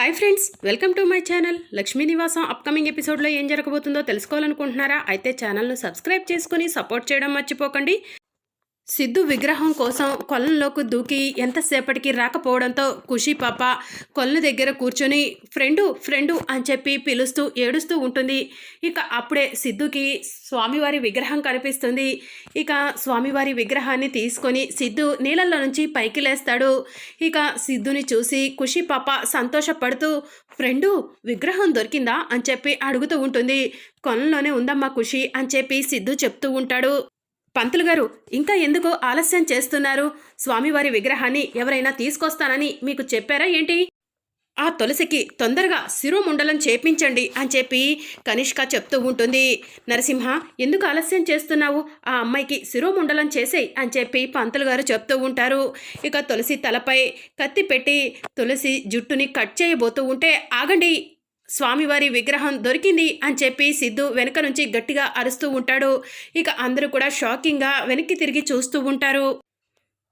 Hi friends welcome to my channel. Lakshmi Nivasam upcoming ఎపిసోడ్లో ఏం జరగబోతుందో తెలుసుకోవాలనుకుంటున్నారా? అయితే ఛానల్ను సబ్స్క్రైబ్ చేసుకుని సపోర్ట్ చేయడం మర్చిపోకండి. సిద్ధు విగ్రహం కోసం కొలంలోకి దూకి ఎంతసేపటికి రాకపోవడంతో ఖుషి పాప కొలను దగ్గర కూర్చొని ఫ్రెండు ఫ్రెండు అని చెప్పి పిలుస్తూ ఏడుస్తూ ఉంటుంది. ఇక అప్పుడే సిద్ధుకి స్వామివారి విగ్రహం కనిపిస్తుంది. ఇక స్వామివారి విగ్రహాన్ని తీసుకొని సిద్ధు నీళ్ళల్లో నుంచి పైకి లేస్తాడు. ఇక సిద్ధుని చూసి ఖుషి పాప సంతోషపడుతూ ఫ్రెండు విగ్రహం దొరికిందా? అని చెప్పి అడుగుతూ ఉంటుంది. కొలంలోనే ఉందమ్మా ఖుషి అని చెప్పి సిద్ధు చెప్తూ ఉంటాడు. పంతులు గారు ఇంకా ఎందుకు ఆలస్యం చేస్తున్నారు? స్వామివారి విగ్రహాన్ని ఎవరైనా తీసుకొస్తానని మీకు చెప్పారా ఏంటి? ఆ తులసికి తొందరగా శిరోముండలం చేపించండి అని చెప్పి కనిష్క చెప్తూ ఉంటుంది. నరసింహ ఎందుకు ఆలస్యం చేస్తున్నావు? ఆ అమ్మాయికి శిరోముండలం చేసేయి అని చెప్పి పంతులు గారు చెప్తూ ఉంటారు. ఇక తులసి తలపై కత్తి పెట్టి తులసి జుట్టుని కట్ చేయబోతూ ఉంటే ఆగండి! స్వామివారి విగ్రహం దొరికింది అని చెప్పి సిద్ధు వెనక నుంచి గట్టిగా అరుస్తూ ఉంటాడు. ఇక అందరూ కూడా షాకింగ్గా వెనక్కి తిరిగి చూస్తూ ఉంటారు.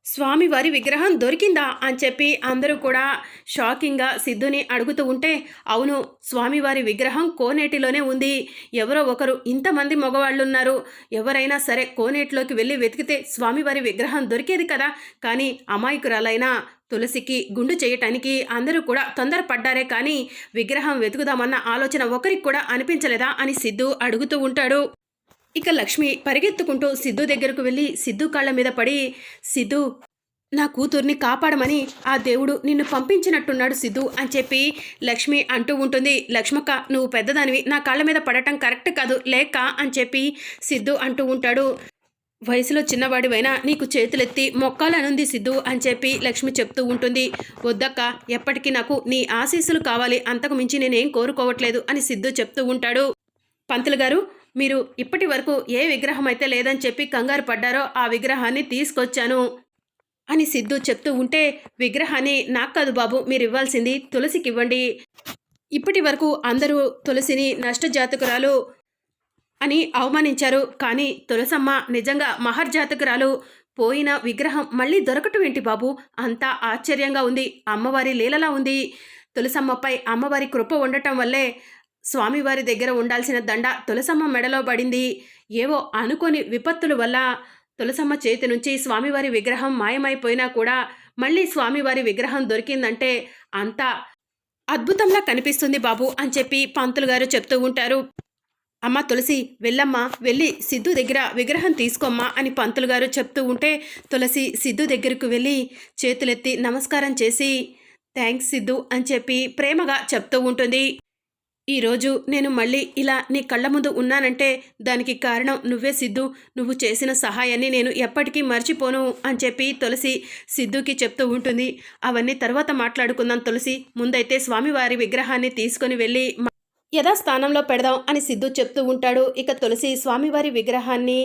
స్వామివారి విగ్రహం దొరికిందా అని చెప్పి అందరూ కూడా షాకింగ్గా సిద్ధుని అడుగుతూ ఉంటే అవును స్వామివారి విగ్రహం కోనేటిలోనే ఉంది. ఎవరో ఒకరు ఇంతమంది మగవాళ్ళు ఉన్నారు ఎవరైనా సరే కోనేటిలోకి వెళ్ళి వెతికితే స్వామివారి విగ్రహం దొరికేది కదా? కానీ అమాయకురాలైన తులసికి గుండు చేయటానికి అందరూ కూడా తొందరపడ్డారే కానీ విగ్రహం వెతుకుదామన్న ఆలోచన ఒకరికి కూడా అనిపించలేదా అని సిద్ధు అడుగుతూ ఉంటాడు. ఇక లక్ష్మి పరిగెత్తుకుంటూ సిద్ధు దగ్గరకు వెళ్ళి సిద్ధు కాళ్ళ మీద పడి సిద్ధు నా కూతుర్ని కాపాడమని ఆ దేవుడు నిన్ను పంపించినట్టున్నాడు సిద్ధు అని చెప్పి లక్ష్మి అంటూ ఉంటుంది. లక్ష్మక్క నువ్వు పెద్దదానివి నా కాళ్ళ మీద పడటం కరెక్ట్ కాదు లేక అని చెప్పి సిద్ధు అంటూ ఉంటాడు. వయసులో చిన్నవాడివైనా నీకు చేతులెత్తి మొక్కాలనుంది సిద్ధు అని చెప్పి లక్ష్మి చెప్తూ ఉంటుంది. వద్దక్క ఎప్పటికీ నాకు నీ ఆశీస్సులు కావాలి అంతకు మించి నేనేం కోరుకోవట్లేదు అని సిద్ధు చెప్తూ ఉంటాడు. పంతులు గారు మీరు ఇప్పటి వరకు ఏ విగ్రహం అయితే లేదని చెప్పి కంగారు పడ్డారో ఆ విగ్రహాన్ని తీసుకొచ్చాను అని సిద్ధు చెప్తూ ఉంటే విగ్రహాన్ని నాకు కాదు బాబు మీరు ఇవ్వాల్సింది తులసికి ఇవ్వండి. ఇప్పటి వరకు అందరూ తులసిని నష్టజాతకురాలు అని అవమానించారు. కానీ తులసమ్మ నిజంగా మహర్జాతకురాలు. పోయిన విగ్రహం మళ్ళీ దొరకటం ఏంటి బాబు? అంతా ఆశ్చర్యంగా ఉంది. అమ్మవారి లీలలా ఉంది. తులసమ్మపై అమ్మవారి కృప ఉండటం వల్లే స్వామివారి దగ్గర ఉండాల్సిన దండ తులసమ్మ మెడలో పడింది. ఏవో అనుకోని విపత్తుల వల్ల తులసమ్మ చేతి నుంచి స్వామివారి విగ్రహం మాయమైపోయినా కూడా మళ్ళీ స్వామివారి విగ్రహం దొరికిందంటే అంతా అద్భుతంలా కనిపిస్తుంది బాబు అని చెప్పి పంతులు గారు చెప్తూ ఉంటారు. అమ్మ తులసి వెళ్ళమ్మా వెళ్ళి సిద్ధు దగ్గర విగ్రహం తీసుకోమ్మా అని పంతులు గారు చెప్తూ ఉంటే తులసి సిద్ధు దగ్గరకు వెళ్ళి చేతులెత్తి నమస్కారం చేసి థ్యాంక్స్ సిద్ధు అని చెప్పి ప్రేమగా చెప్తూ ఉంటుంది. ఈరోజు నేను మళ్ళీ ఇలా నీ కళ్ళ ముందు ఉన్నానంటే దానికి కారణం నువ్వే సిద్ధు. నువ్వు చేసిన సహాయాన్ని నేను ఎప్పటికీ మర్చిపోను అని చెప్పి తులసి సిద్ధుకి చెప్తూ ఉంటుంది. అవన్నీ తర్వాత మాట్లాడుకుందాం తులసి. ముందైతే స్వామివారి విగ్రహాన్ని తీసుకొని వెళ్ళి యథాస్థానంలో పెడదాం అని సిద్ధు చెప్తూ ఉంటాడు. ఇక తులసి స్వామివారి విగ్రహాన్ని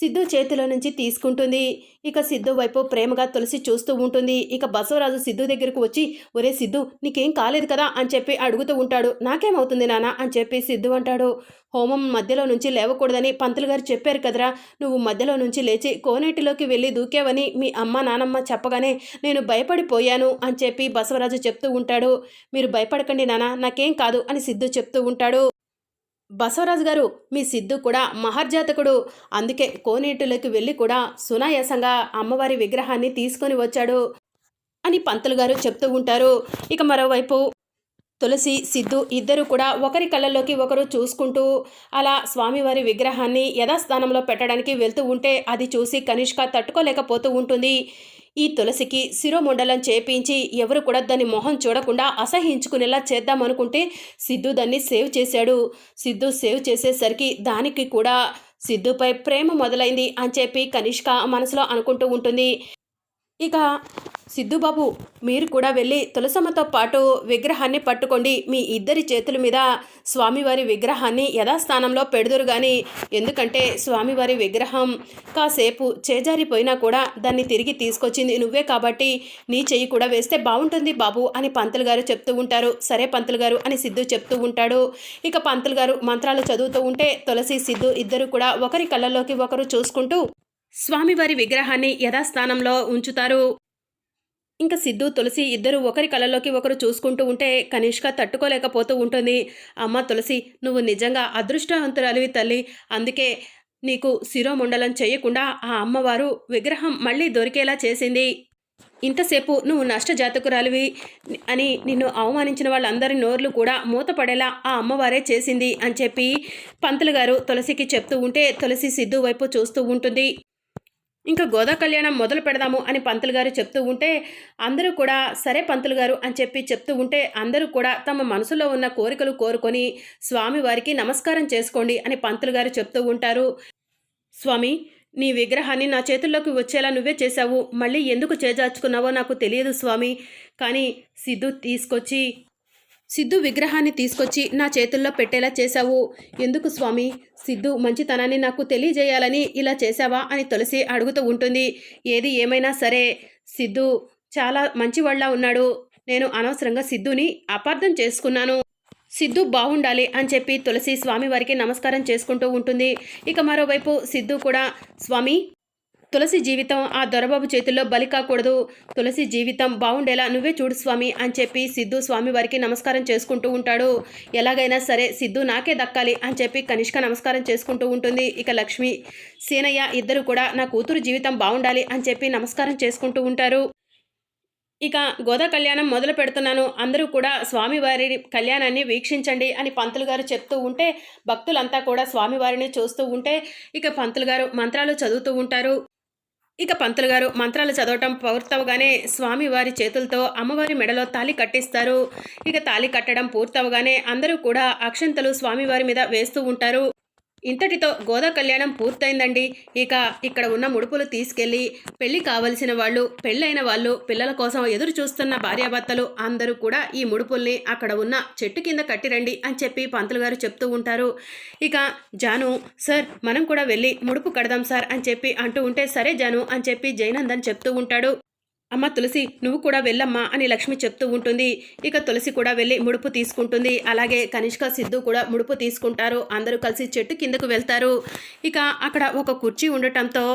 సిద్ధు చేతిలో నుంచి తీసుకుంటుంది. ఇక సిద్ధు వైపు ప్రేమగా తులసి చూస్తూ ఉంటుంది. ఇక బసవరాజు సిద్ధు దగ్గరకు వచ్చి ఒరే సిద్ధు నీకేం కాలేదు కదా? అని చెప్పి అడుగుతూ ఉంటాడు. నాకేమవుతుంది నానా? అని చెప్పి సిద్ధు అంటాడు. హోమం మధ్యలో నుంచి లేవకూడదని పంతులు గారు చెప్పారు కదరా. నువ్వు మధ్యలో నుంచి లేచి కోనేటిలోకి వెళ్ళి దూకేవని మీ అమ్మ నానమ్మ చెప్పగానే నేను భయపడిపోయాను అని చెప్పి బసవరాజు చెప్తూ ఉంటాడు. మీరు భయపడకండి నానా నాకేం కాదు అని సిద్ధు చెప్తూ ఉంటాడు. బసవరాజు గారు మీ సిద్ధు కూడా మహర్జాతకుడు. అందుకే కోనేటిలోకి వెళ్ళి కూడా సునాయాసంగా అమ్మవారి విగ్రహాన్ని తీసుకొని వచ్చాడు అని పంతులు గారు చెప్తూ ఉంటారు. ఇక మరోవైపు తులసి సిద్ధు ఇద్దరు కూడా ఒకరి కళ్ళల్లోకి ఒకరు చూసుకుంటూ అలా స్వామివారి విగ్రహాన్ని యథాస్థానంలో పెట్టడానికి వెళ్తూ ఉంటే అది చూసి కనిష్క తట్టుకోలేకపోతూ ఉంటుంది. ఈ తులసికి శిరోమండలం చేపించి ఎవరు కూడా దాని మొహం చూడకుండా అసహించుకునేలా చేద్దామనుకుంటే సిద్ధు దాన్ని సేవ్ చేశాడు. సిద్ధు సేవ్ చేసేసరికి దానికి కూడా సిద్ధుపై ప్రేమ మొదలైంది అని చెప్పి కనిష్క మనసులో అనుకుంటూ ఉంటుంది. ఇక సిద్ధుబాబు మీరు కూడా వెళ్ళి తులసమ్మతో పాటు విగ్రహాన్ని పట్టుకోండి. మీ ఇద్దరి చేతుల మీద స్వామివారి విగ్రహాన్ని యథాస్థానంలో పెడుదురు కానీ ఎందుకంటే స్వామివారి విగ్రహం కాసేపు చేజారిపోయినా కూడా దాన్ని తిరిగి తీసుకొచ్చింది నువ్వే కాబట్టి నీ చెయ్యి కూడా వేస్తే బాగుంటుంది బాబు అని పంతులు గారు చెప్తూ ఉంటారు. సరే పంతులు గారు అని సిద్ధు చెప్తూ ఉంటాడు. ఇక పంతులు గారు మంత్రాలు చదువుతూ ఉంటే తులసి సిద్ధు ఇద్దరు కూడా ఒకరి కళ్ళలోకి ఒకరు చూసుకుంటూ స్వామివారి విగ్రహాన్ని యథాస్థానంలో ఉంచుతారు. ఇంకా సిద్ధు తులసి ఇద్దరు ఒకరి కళ్ళలోకి ఒకరు చూసుకుంటూ ఉంటే కనిష్క తట్టుకోలేకపోతూ ఉంటుంది. అమ్మ తులసి నువ్వు నిజంగా అదృష్టవంతురాలివి తల్లి. అందుకే నీకు శిరోమండలం చేయకుండా ఆ అమ్మవారు విగ్రహం మళ్ళీ దొరికేలా చేసింది. ఇంతసేపు నువ్వు నష్టజాతకురాలివి అని నిన్ను అవమానించిన వాళ్ళందరి నోర్లు కూడా మూతపడేలా ఆ అమ్మవారే చేసింది అని చెప్పి పంతులు గారు తులసికి చెప్తూ ఉంటే తులసి సిద్ధు వైపు చూస్తూ ఉంటుంది. ఇంకా గోదా కళ్యాణం మొదలు పెడదాము అని పంతులు గారు చెప్తూ ఉంటే అందరూ కూడా సరే పంతులు గారు అని చెప్పి చెప్తూ ఉంటే అందరూ కూడా తమ మనసులో ఉన్న కోరికలు కోరుకొని స్వామివారికి నమస్కారం చేసుకోండి అని పంతులు గారు చెప్తూ ఉంటారు. స్వామి నీ విగ్రహాన్ని నా చేతుల్లోకి వచ్చేలా నువ్వే చేశావు. మళ్ళీ ఎందుకు చేజార్చుకున్నావో నాకు తెలియదు స్వామి. కానీ సిద్ధు తీసుకొచ్చి సిద్ధు విగ్రహాన్ని తీసుకొచ్చి నా చేతుల్లో పెట్టేలా చేశావు. ఎందుకు స్వామి? సిద్ధు మంచితనాన్ని నాకు తెలియజేయాలని ఇలా చేశావా అని తులసి అడుగుతూ ఉంటుంది. ఏది ఏమైనా సరే సిద్ధు చాలా మంచివాళ్ళ ఉన్నాడు. నేను అనవసరంగా సిద్ధుని అపార్థం చేసుకున్నాను. సిద్ధు బాగుండాలి అని చెప్పి తులసి స్వామివారికి నమస్కారం చేసుకుంటూ ఉంటుంది. ఇక మరోవైపు సిద్ధు కూడా స్వామి తులసి జీవితం ఆ దొరబాబు చేతుల్లో బలి కాకూడదు. తులసి జీవితం బాగుండేలా నువ్వే చూడు స్వామి అని చెప్పి సిద్ధు స్వామివారికి నమస్కారం చేసుకుంటూ ఉంటాడు. ఎలాగైనా సరే సిద్ధు నాకే దక్కాలి అని చెప్పి కనిష్క నమస్కారం చేసుకుంటూ ఉంటుంది. ఇక లక్ష్మి సీనయ్య ఇద్దరు కూడా నా కూతురు జీవితం బాగుండాలి అని చెప్పి నమస్కారం చేసుకుంటూ ఉంటారు. ఇక గోదా కళ్యాణం మొదలు పెడుతున్నాను. అందరూ కూడా స్వామివారి కళ్యాణాన్ని వీక్షించండి అని పంతులు గారు చెప్తూ ఉంటే భక్తులంతా కూడా స్వామివారిని చూస్తూ ఉంటే ఇక పంతులు గారు మంత్రాలు చదువుతూ ఉంటారు. ఇక పంతులు గారు మంత్రాలు చదవటం పూర్తవగానే స్వామివారి చేతులతో అమ్మవారి మెడలో తాలి కట్టిస్తారు. ఇక తాలి కట్టడం పూర్తవగానే అందరూ కూడా అక్షంతలు స్వామివారి మీద వేస్తూ ఉంటారు. ఇంతటితో గోదా కళ్యాణం పూర్తయిందండి. ఇక ఇక్కడ ఉన్న ముడుపులు తీసుకెళ్ళి పెళ్ళి కావలసిన వాళ్ళు పెళ్ళైన వాళ్ళు పిల్లల కోసం ఎదురు చూస్తున్న భార్యాభర్తలు అందరూ కూడా ఈ ముడుపుల్ని అక్కడ ఉన్న చెట్టు కింద కట్టిరండి అని చెప్పి పంతులు గారు చెప్తూ ఉంటారు. ఇక జాను సార్ మనం కూడా వెళ్ళి ముడుపు కడదాం సార్ అని చెప్పి అంటూ ఉంటే సరే జాను అని చెప్పి జైనందన్ చెప్తూ ఉంటాడు. అమ్మ తులసి నువ్వు కూడా వెళ్ళమ్మా అని లక్ష్మి చెప్తూ ఉంటుంది. ఇక తులసి కూడా వెళ్ళి ముడుపు తీసుకుంటుంది. అలాగే కనిష్క సిద్ధు కూడా ముడుపు తీసుకుంటారు. అందరూ కలిసి చెట్టు కిందకు వెళ్తారు. ఇక అక్కడ ఒక కుర్చీ ఉండటంతో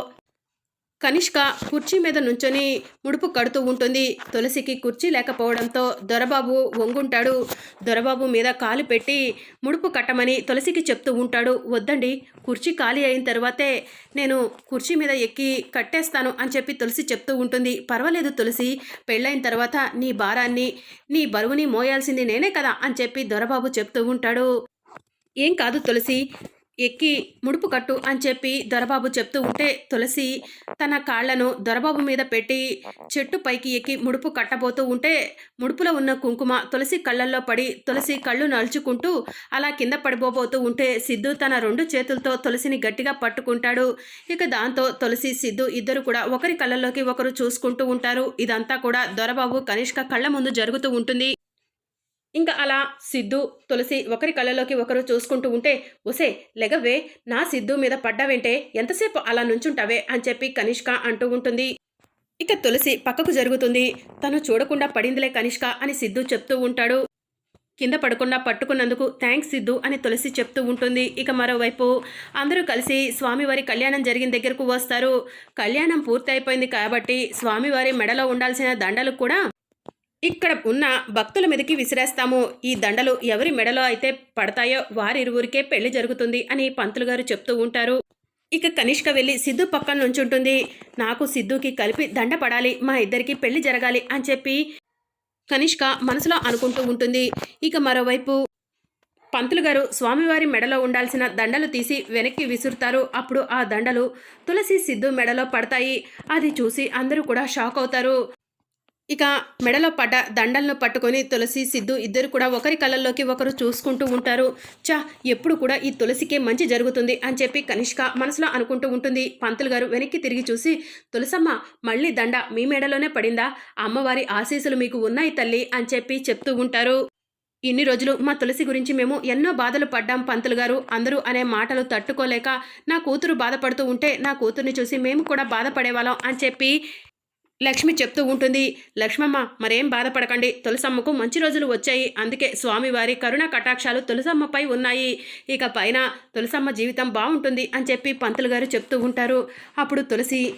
కనిష్క కుర్చీ మీద నుంచొని ముడుపు కడుతూ ఉంటుంది. తులసికి కుర్చీ లేకపోవడంతో దొరబాబు వంగుంటాడు. దొరబాబు మీద కాలు పెట్టి ముడుపు కట్టమని తులసికి చెప్తూ ఉంటాడు. వద్దండి కుర్చీ ఖాళీ అయిన తర్వాతే నేను కుర్చీ మీద ఎక్కి కట్టేస్తాను అని చెప్పి తులసి చెప్తూ ఉంటుంది. పర్వాలేదు తులసి పెళ్ళైన తర్వాత నీ భారాన్ని నీ బరువుని మోయాల్సింది నేనే కదా అని చెప్పి దొరబాబు చెప్తూ ఉంటాడు. ఏం కాదు తులసి ఎక్కి ముడుపు కట్టు అని చెప్పి దొరబాబు చెప్తూ ఉంటే తులసి తన కాళ్ళను దొరబాబు మీద పెట్టి చెట్టు పైకి ఎక్కి ముడుపు కట్టబోతూ ఉంటే ముడుపులో ఉన్న కుంకుమ తులసి కళ్ళల్లో పడి తులసి కళ్ళు నలుచుకుంటూ అలా కింద పడిపోబోతూ ఉంటే సిద్ధు తన రెండు చేతులతో తులసిని గట్టిగా పట్టుకుంటాడు. ఇక దాంతో తులసి సిద్ధు ఇద్దరు కూడా ఒకరి కళ్ళల్లోకి ఒకరు చూసుకుంటూ ఉంటారు. ఇదంతా కూడా దొరబాబు కనిష్క కళ్ళ ముందు జరుగుతూ ఉంటుంది. ఇంకా అలా సిద్ధు తులసి ఒకరి కళ్ళలోకి ఒకరు చూసుకుంటూ ఉంటే ఒసే లెగవే నా సిద్ధు మీద పడ్డావేంటే ఎంతసేపు అలా నుంచుంటావే? అని చెప్పి కనిష్క అంటూ ఉంటుంది. ఇక తులసి పక్కకు జరుగుతుంది. తను చూడకుండా పడిందిలే కనిష్క అని సిద్ధు చెప్తూ ఉంటాడు. కింద పడకుండా పట్టుకున్నందుకు థ్యాంక్స్ సిద్ధు అని తులసి చెప్తూ ఉంటుంది. ఇక మరోవైపు అందరూ కలిసి స్వామివారి కళ్యాణం జరిగిన దగ్గరకు వస్తారు. కళ్యాణం పూర్తయిపోయింది కాబట్టి స్వామివారి మెడలో ఉండాల్సిన దండలు కూడా ఇక్కడ ఉన్న భక్తుల మీదకి విసిరేస్తాము. ఈ దండలు ఎవరి మెడలో అయితే పడతాయో వారిరువురికే పెళ్ళి జరుగుతుంది అని పంతులు గారు చెప్తూ ఉంటారు. ఇక కనిష్క వెళ్ళి సిద్ధు పక్కన నుంచుంటుంది. నాకు సిద్ధుకి కలిపి దండ పడాలి మా ఇద్దరికి పెళ్ళి జరగాలి అని చెప్పి కనిష్క మనసులో అనుకుంటూ ఉంటుంది. ఇక మరోవైపు పంతులు గారు స్వామివారి మెడలో ఉండాల్సిన దండలు తీసి వెనక్కి విసురుతారు. అప్పుడు ఆ దండలు తులసి సిద్ధు మెడలో పడతాయి. అది చూసి అందరూ కూడా షాక్ అవుతారు. ఇక మెడలో పడ్డ దండలను పట్టుకొని తులసి సిద్ధు ఇద్దరు కూడా ఒకరి కళ్ళల్లోకి ఒకరు చూసుకుంటూ ఉంటారు. చా ఎప్పుడు కూడా ఈ తులసికే మంచి జరుగుతుంది అని చెప్పి కనిష్క మనసులో అనుకుంటూ ఉంటుంది. పంతులు గారు వెనక్కి తిరిగి చూసి తులసమ్మ మళ్ళీ దండ మీ మెడలోనే పడిందా? అమ్మవారి ఆశీస్సులు మీకు ఉన్నాయి తల్లి అని చెప్పి చెప్తూ ఉంటారు. ఇన్ని రోజులు మా తులసి గురించి మేము ఎన్నో బాధలు పడ్డాం పంతులు గారు. అందరూ అనే మాటలు తట్టుకోలేక నా కూతురు బాధపడుతూ ఉంటే నా కూతుర్ని చూసి మేము కూడా బాధపడేవాళ్ళం అని చెప్పి లక్ష్మి చెప్తూ ఉంటుంది లక్ష్మమ్మ మరేం బాధపడకండి. తులసమ్మకు మంచి రోజులు వచ్చాయి. అందుకే స్వామివారి కరుణ కటాక్షాలు తులసమ్మపై ఉన్నాయి. ఇక పైన తులసమ్మ జీవితం బాగుంటుంది అని చెప్పి పంతులు గారు చెప్తూ ఉంటారు. అప్పుడు తులసి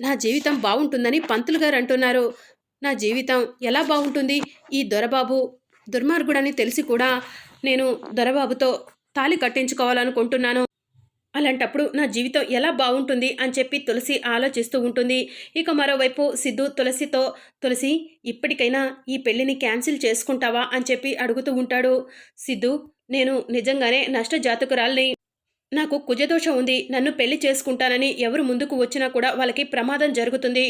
నా జీవితం బాగుంటుందని పంతులు గారు అంటున్నారు. నా జీవితం ఎలా బాగుంటుంది? ఈ దొరబాబు దుర్మార్గుడని తెలిసి కూడా నేను దొరబాబుతో తాళి కట్టించుకోవాలనుకుంటున్నాను. అలాంటప్పుడు నా జీవితం ఎలా బాగుంటుంది అని చెప్పి తులసి ఆలోచిస్తూ ఉంటుంది. ఇక మరోవైపు సిద్ధు తులసితో తులసి ఇప్పటికైనా ఈ పెళ్ళిని క్యాన్సిల్ చేసుకుంటావా? అని చెప్పి అడుగుతూ ఉంటాడు. సిద్ధు నేను నిజంగానే నష్టజాతకురాల్ని. నాకు కుజదోషం ఉంది. నన్ను పెళ్ళి చేసుకుంటానని ఎవరు ముందుకు వచ్చినా కూడా వాళ్ళకి ప్రమాదం జరుగుతుంది.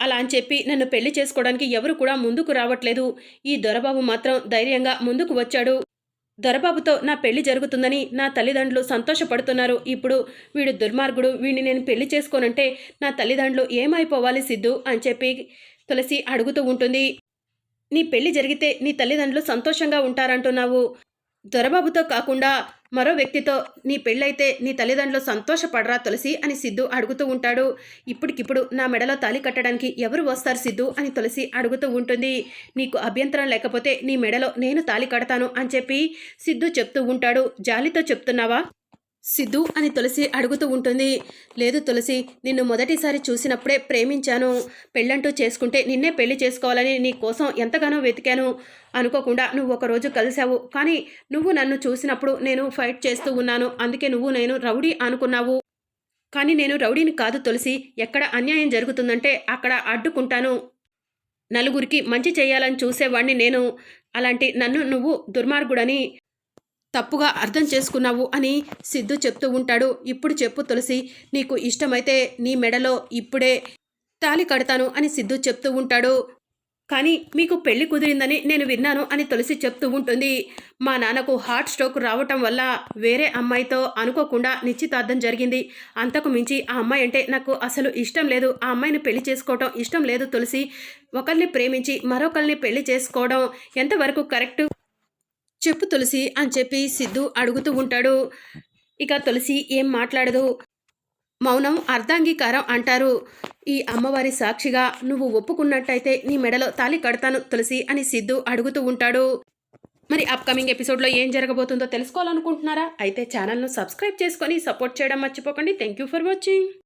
అలా అని చెప్పి నన్ను పెళ్ళి చేసుకోవడానికి ఎవరు కూడా ముందుకు రావట్లేదు. ఈ దొరబాబు మాత్రం ధైర్యంగా ముందుకు వచ్చాడు. దొరబాబుతో నా పెళ్ళి జరుగుతుందని నా తల్లిదండ్రులు సంతోషపడుతున్నారు. ఇప్పుడు వీడు దుర్మార్గుడు వీడిని నేను పెళ్ళి చేసుకోనంటే నా తల్లిదండ్రులు ఏమైపోవాలి సిద్ధు? అని చెప్పి తులసి అడుగుతూ ఉంటుంది. నీ పెళ్ళి జరిగితే నీ తల్లిదండ్రులు సంతోషంగా ఉంటారంటున్నావు. దొరబాబుతో కాకుండా మరో వ్యక్తితో నీ పెళ్ళైతే నీ తల్లిదండ్రులు సంతోషపడరా తులసి అని సిద్ధు అడుగుతూ ఉంటాడు. ఇప్పటికిప్పుడు నా మెడలో తాలి కట్టడానికి ఎవరు వస్తారు సిద్ధు అని తులసి అడుగుతూ ఉంటుంది. నీకు అభ్యంతరం లేకపోతే నీ మెడలో నేను తాలి కడతాను అని చెప్పి సిద్ధు చెప్తూ ఉంటాడు. జాలితో చెప్తున్నావా? సిద్ధు అని తులసి అడుగుతూ ఉంటుంది. లేదు తులసి నిన్ను మొదటిసారి చూసినప్పుడే ప్రేమించాను. పెళ్ళంటూ చేసుకుంటే నిన్నే పెళ్ళి చేసుకోవాలని నీ కోసం ఎంతగానో వెతికాను. అనుకోకుండా నువ్వు ఒకరోజు కలిశావు. కానీ నువ్వు నన్ను చూసినప్పుడు నేను ఫైట్ చేస్తూ ఉన్నాను. అందుకే నువ్వు నేను రౌడీ అనుకున్నావు. కానీ నేను రౌడీని కాదు తులసి. ఎక్కడ అన్యాయం జరుగుతుందంటే అక్కడ అడ్డుకుంటాను. నలుగురికి మంచి చేయాలని చూసేవాణ్ణి నేను. అలాంటి నన్ను నువ్వు దుర్మార్గుడని తప్పుగా అర్థం చేసుకున్నావు అని సిద్ధు చెప్తూ ఉంటాడు. ఇప్పుడు చెప్పు తులసి నీకు ఇష్టమైతే నీ మెడలో ఇప్పుడే తాలి కడతాను అని సిద్ధు చెప్తూ ఉంటాడు. కానీ మీకు పెళ్ళి కుదిరిందని నేను విన్నాను అని తులసి చెప్తూ ఉంటుంది. మా నాన్నకు హార్ట్ స్ట్రోక్ రావటం వల్ల వేరే అమ్మాయితో అనుకోకుండా నిశ్చితార్థం జరిగింది. అంతకు మించి ఆ అమ్మాయి అంటే నాకు అసలు ఇష్టం లేదు. ఆ అమ్మాయిని పెళ్ళి చేసుకోవడం ఇష్టం లేదు తులసి. ఒకరిని ప్రేమించి మరొకరిని పెళ్ళి చేసుకోవడం ఎంతవరకు కరెక్ట్? చెప్పు తులసి అని చెప్పి సిద్ధు అడుగుతూ ఉంటాడు. ఇక తులసి ఏం మాట్లాడదు. మౌనం అర్ధాంగీకారం అంటారు. ఈ అమ్మవారి సాక్షిగా నువ్వు ఒప్పుకున్నట్టయితే నీ మెడలో తాలి కడతాను తులసి అని సిద్ధు అడుగుతూ ఉంటాడు. మరి అప్కమింగ్ ఎపిసోడ్లో ఏం జరగబోతుందో తెలుసుకోవాలనుకుంటున్నారా? అయితే ఛానల్ను సబ్స్క్రైబ్ చేసుకొని సపోర్ట్ చేయడం మర్చిపోకండి. Thank you for watching